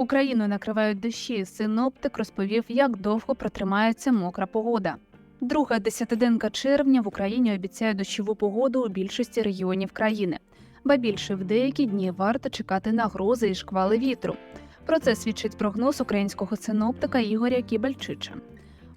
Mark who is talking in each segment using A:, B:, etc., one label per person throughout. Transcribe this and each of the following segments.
A: Україну накривають дощі. Синоптик розповів, як довго протримається мокра погода. Друга десятиденка червня в Україні обіцяє дощову погоду у більшості регіонів країни. Ба більше в деякі дні варто чекати на грози і шквали вітру. Про це свідчить прогноз українського синоптика Ігоря Кібальчича.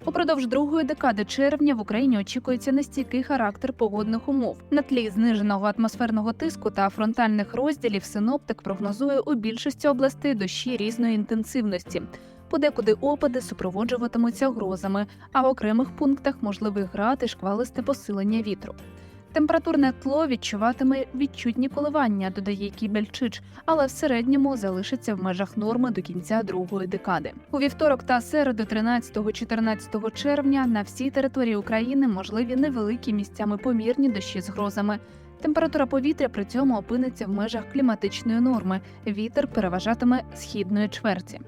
A: Упродовж другої декади червня в Україні очікується нестійкий характер погодних умов. На тлі зниженого атмосферного тиску та фронтальних розділів синоптик прогнозує у більшості областей дощі різної інтенсивності. Подекуди опади супроводжуватимуться грозами, а в окремих пунктах можливий град і шквалисте посилення вітру. Температурне тло відчуватиме відчутні коливання, додає Кібельчич, але в середньому залишиться в межах норми до кінця другої декади. У вівторок та середу 13-14 червня на всій території України можливі невеликі місцями помірні дощі з грозами. Температура повітря при цьому опиниться в межах кліматичної норми. Вітер переважатиме східної чверті.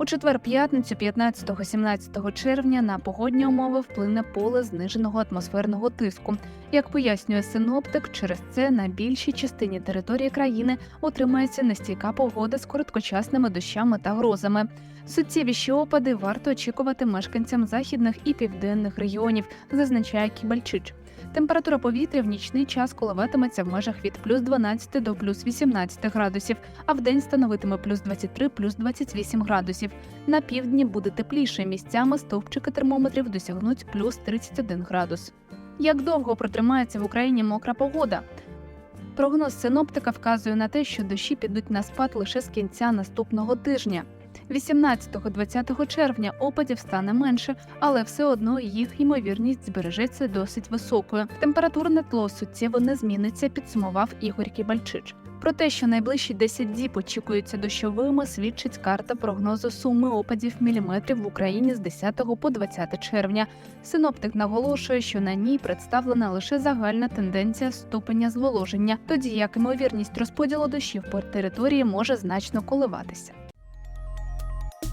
A: У четвер п'ятницю, 15-17 червня, на погодні умови вплине поле зниженого атмосферного тиску. Як пояснює синоптик, через це на більшій частині території країни утримається нестійка погода з короткочасними дощами та грозами. Суттєвіші опади варто очікувати мешканцям західних і південних регіонів, зазначає Кібальчич. Температура повітря в нічний час коливатиметься в межах від плюс 12 до плюс 18 градусів, а в день становитиме плюс 23 плюс 28 градусів. На півдні буде тепліше. Місцями стовпчики термометрів досягнуть плюс 31 градус. Як довго протримається в Україні мокра погода? Прогноз синоптика вказує на те, що дощі підуть на спад лише з кінця наступного тижня. 18-20 червня опадів стане менше, але все одно їх ймовірність збережеться досить високою. Температурне тло суттєво не зміниться, підсумував Ігор Кібальчич. Про те, що найближчі 10 діб очікуються дощовими, свідчить карта прогнозу суми опадів міліметрів в Україні з 10 по 20 червня. Синоптик наголошує, що на ній представлена лише загальна тенденція ступеня зволоження, тоді як ймовірність розподілу дощів по території може значно коливатися.